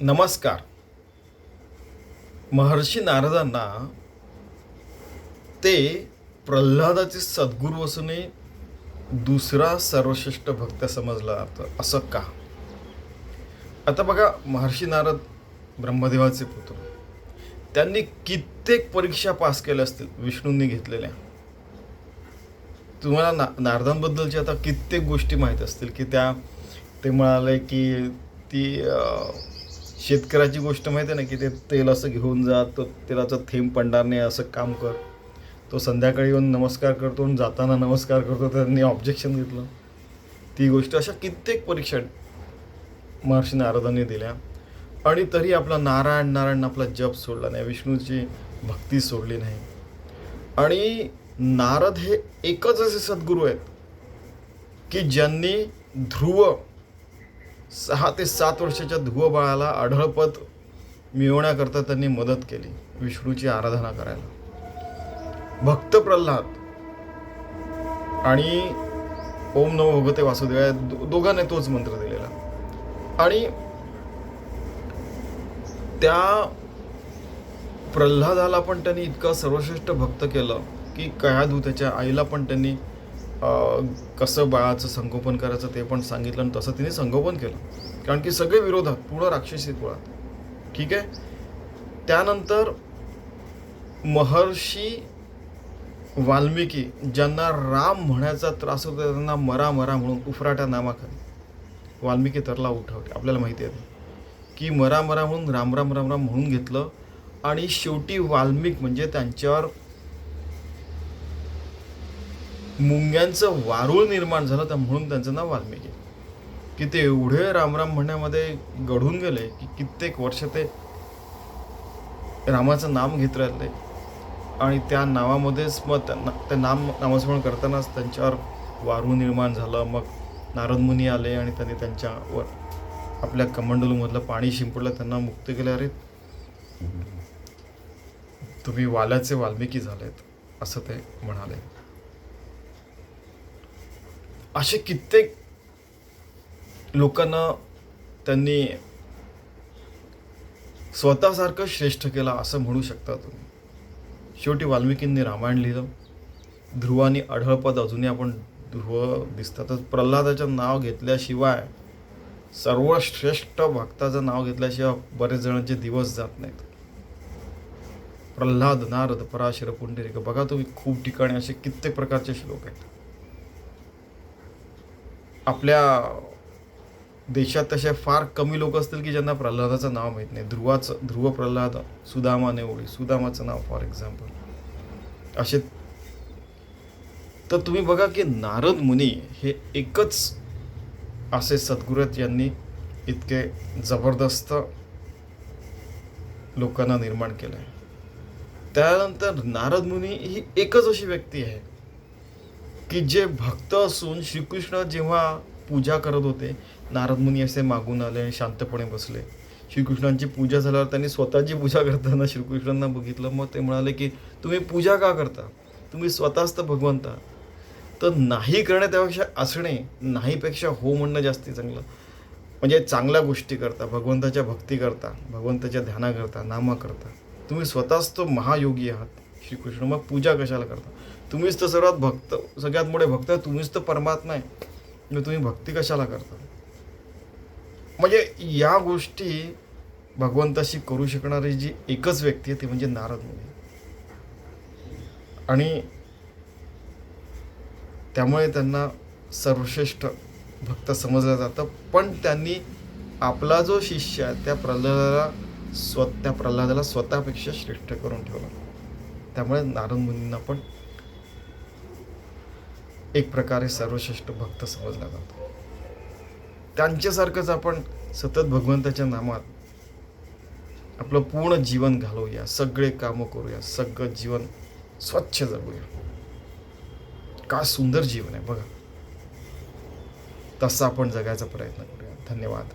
नमस्कार. महर्षी नारदांना ते प्रल्हादाचे सद्गुरू असूनही दुसरा सर्वश्रेष्ठ भक्त समजला जातं. असं का? आता बघा महर्षी नारद ब्रह्मदेवाचे पुत्र. त्यांनी कित्येक परीक्षा पास केल्या असतील विष्णूंनी घेतलेल्या. तुम्हाला ना नारदांबद्दलच्या आता कित्येक गोष्टी माहीत असतील की त्या ते म्हणाले की ती शेतकऱ्याची गोष्ट माहिती आहे ना की ते तेल असं घेऊन जा तो तेलाचा थेंब पडणार नाही असं काम कर. तो संध्याकाळी येऊन नमस्कार करतो आणि जाताना नमस्कार करतो त्यांनी ऑब्जेक्शन घेतलं. ती गोष्ट अशा कित्येक परीक्षा महर्षी नारदांनी दिल्या. आणि तरी आपला नारायण नारायण आपला जप सोडला नाही विष्णूची भक्ती सोडली नाही. आणि नारद हे एकच असे सद्गुरू आहेत की ज्यांनी ध्रुव सहा ते सात वर्षाच्या धुवबाळाला आढळपद मिळवण्याकरता त्यांनी मदत केली विष्णूची आराधना करायला. भक्त प्रल्हाद आणि ओम नमो भगवते वासुदेवाय दो- दोघांनी तोच मंत्र दिलेला. आणि त्या प्रल्हादाला पण त्यांनी इतकं सर्वश्रेष्ठ भक्त केलं की कयाधू त्याच्या आईला पण त्यांनी कसं बाळाचं संगोपन करायचं ते पण सांगितलं आणि तसं तिने संगोपन केलं. कारण की सगळे विरोधात पूर्ण राक्षसी कुळात ठीक आहे? त्यानंतर महर्षी वाल्मिकी ज्यांना राम म्हणायचा त्रास होता त्यांना मरा मरा म्हणून उफराट्या नामाखाली. वाल्मिकी तरला उठवते आपल्याला माहिती आहे. ते. की मरा मरा म्हणून राम राम राम राम म्हणून घेतलं आणि शेवटी वाल्मिक म्हणजे त्यांच्यावर मुंग्यांचं वारूळ निर्माण झालं तर म्हणून त्यांचं नाव वाल्मिकी. की ते एवढे रामराम म्हणण्यामध्ये घडून गेले की कित्येक वर्ष ते रामाचं नाम घेत राहिले. आणि त्या नावामध्येच मग त्यांना ते नाम नामस्मरण करतानाच त्यांच्यावर वारू निर्माण झालं. मग नारद मुनी आले आणि त्यांनी त्यांच्यावर आपल्या कमंडलूमधलं पाणी शिंपडलं त्यांना मुक्त केले. अरे तुम्ही वाल्याचे वाल्मिकी झालेत असं ते म्हणाले. असे कित्येक लोकांना त्यांनी स्वतःसारखं श्रेष्ठ केला असं म्हणू शकता तुम्ही. शेवटी वाल्मिकींनी रामायण लिहिलं. ध्रुवानी आढळपद अजूनही आपण ध्रुव दिसतातच प्रल्हादाचं नाव घेतल्याशिवाय सर्वश्रेष्ठ भक्ताचं नाव घेतल्याशिवाय बरेच जणांचे दिवस जात नाहीत. प्रल्हाद नारद पराशर पुंडरिक बघा तुम्ही खूप ठिकाणी असे कित्येक प्रकारचे श्लोक आहेत. आपल्या देशात तसे फार कमी लोक असतील की ज्यांना प्रल्हादाचं नाव माहीत नाही. ध्रुवाचं ध्रुव प्रल्हाद सुदामा नेवळी सुदामाचं नाव फॉर एक्झाम्पल असे तर तुम्ही बघा की नारद मुनी हे एकच असे सद्गुरत यांनी इतके जबरदस्त लोकांना निर्माण केलं आहे त्यानंतर नारद मुनी ही एकच अशी व्यक्ती आहे. की जे भक्त असून श्रीकृष्ण जेव्हा पूजा करत होते नारद मुनी असे मागून आले आणि शांतपणे बसले. श्रीकृष्णांची पूजा झाल्यावर त्यांनी स्वतःची पूजा करताना श्रीकृष्णांना बघितलं. मग ते म्हणाले की तुम्ही पूजा का करता? तुम्ही स्वतःच तर भगवंत तर नाही करणे त्यापेक्षा असणे नाहीपेक्षा हो म्हणणं जास्ती चांगलं. म्हणजे चांगल्या गोष्टी करता भगवंताच्या भक्ती करता भगवंताच्या ध्याना करता नामा करता. तुम्ही स्वतःच तो महायोगी आहात. श्रीकृष्ण मग पूजा कशाला करता? तुम्हीच तर सर्वात भक्त सगळ्यात मोठे भक्त तुम्हीच तर परमात्मा आहे. मग तुम्ही भक्ती कशाला करता? म्हणजे या गोष्टी भगवंताशी करू शकणारी जी एकच व्यक्ती आहे ती म्हणजे नारद मुनी. आणि त्यामुळे त्यांना सर्वश्रेष्ठ भक्त समजलं जातं. पण त्यांनी आपला जो शिष्य आहे त्या प्रल्हादाला स्व त्या प्रल्हादाला स्वतःपेक्षा श्रेष्ठ करून ठेवला. त्यामुळे नारद मुनींना पण एक प्रकारे सर्वश्रेष्ठ भक्त समजला जातो. त्यांच्यासारखंच आपण सतत भगवंताच्या नामात आपलं पूर्ण जीवन घालवूया सगळे कामं करूया सगळं जीवन स्वच्छ जगूया. का सुंदर जीवन आहे बघा. तसं आपण जगायचा प्रयत्न करूया. धन्यवाद.